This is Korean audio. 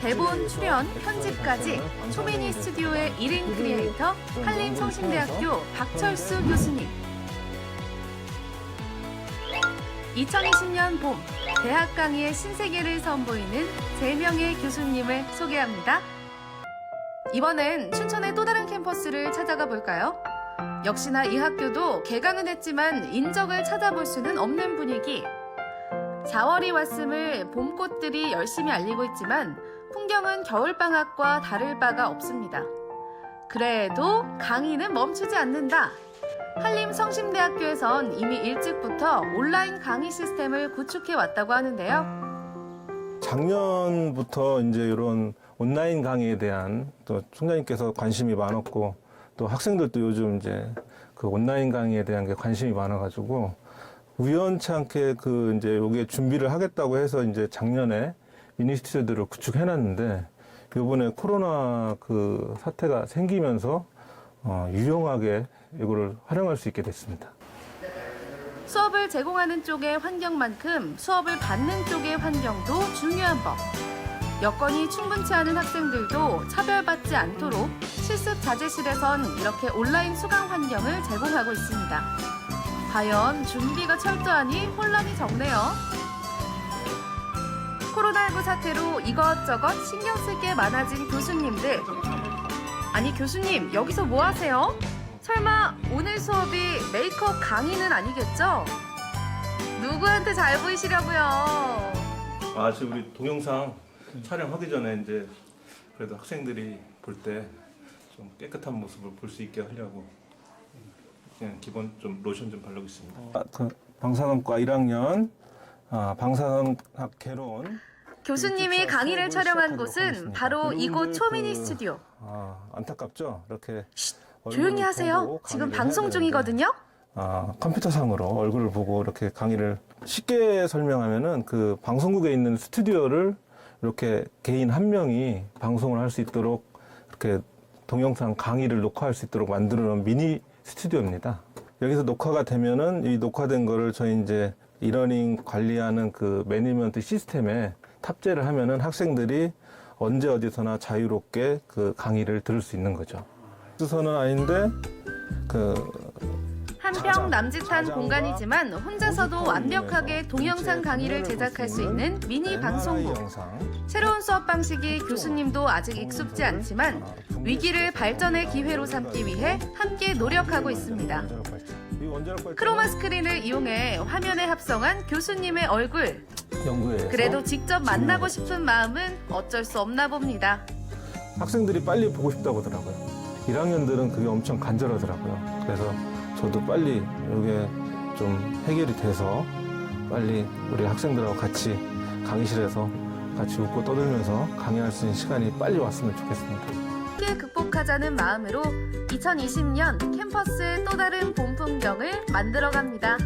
대본, 출연, 편집까지 초미니 스튜디오의 1인 크리에이터 한림성심대학교 박철수 교수님. 2020년 봄 대학 강의의 신세계를 선보이는 3명의 교수님을 소개합니다. 이번엔 춘천의 또 다른 캠퍼스를 찾아가 볼까요? 역시나 이 학교도 개강은 했지만 인적을 찾아볼 수는 없는 분위기. 4월이 왔음을 봄꽃들이 열심히 알리고 있지만 풍경은 겨울방학과 다를 바가 없습니다. 그래도 강의는 멈추지 않는다. 한림성심대학교에선 이미 일찍부터 온라인 강의 시스템을 구축해 왔다고 하는데요. 작년부터 이제 이런 온라인 강의에 대한 또 총장님께서 관심이 많았고 또 학생들도 요즘 이제 그 온라인 강의에 대한 게 관심이 많아가지고 우연치 않게 그 이제 요게 준비를 하겠다고 해서 이제 작년에 미니 스튜디오들을 구축해놨는데 요번에 코로나 그 사태가 생기면서 어, 유용하게 이거를 활용할 수 있게 됐습니다. 수업을 제공하는 쪽의 환경만큼 수업을 받는 쪽의 환경도 중요한 법. 여건이 충분치 않은 학생들도 차별받지 않도록 실습 자재실에선 이렇게 온라인 수강 환경을 제공하고 있습니다. 과연 준비가 철저하니 혼란이 적네요. 코로나19 사태로 이것저것 신경 쓸 게 많아진 교수님들. 아니 교수님 여기서 뭐 하세요? 설마 오늘 수업이 메이크업 강의는 아니겠죠? 누구한테 잘 보이시려고요? 아, 지금 우리 동영상 촬영하기 전에 이제 그래도 학생들이 볼 때 좀 깨끗한 모습을 볼 수 있게 하려고 그냥 기본 좀 로션 좀 바르고 있습니다. 아, 그 방사능과 1학년 아, 방사능학 개론 교수님이 강의를 촬영한 곳은 바로 이곳 초미니 그 스튜디오. 아, 안타깝죠. 이렇게 조용히 얼굴을 하세요. 보고 지금 강의를 방송 해야 되는데 중이거든요. 아, 컴퓨터상으로 얼굴을 보고 이렇게 강의를 쉽게 설명하면은 그 방송국에 있는 스튜디오를 이렇게 개인 한 명이 방송을 할 수 있도록 이렇게 동영상 강의를 녹화할 수 있도록 만들어 놓은 미니 스튜디오입니다. 여기서 녹화가 되면은 이 녹화된 거를 저희 이제 이러닝 관리하는 그 매니지먼트 시스템에 탑재를 하면은 학생들이 언제 어디서나 자유롭게 그 강의를 들을 수 있는 거죠. 수서는 아닌데 그 한평 남짓한 공간이지만 혼자서도 완벽하게 동영상 강의를 제작할 수 있는 미니 방송국. 새로운 수업 방식이 교수님도 아직 익숙지 않지만 위기를 발전의 기회로 삼기 위해 함께 노력하고 있습니다. 크로마 스크린을 이용해 화면에 합성한 교수님의 얼굴. 그래도 직접 만나고 싶은 마음은 어쩔 수 없나 봅니다. 학생들이 빨리 보고 싶다고 하더라고요. 1학년들은 그게 엄청 간절하더라고요. 그래서 저도 빨리 이게 좀 해결이 돼서 빨리 우리 학생들하고 같이 강의실에서 같이 웃고 떠들면서 강의할 수 있는 시간이 빨리 왔으면 좋겠습니다. 함께 극복하자는 마음으로 2020년 캠퍼스의 또 다른 봄 풍경을 만들어 갑니다.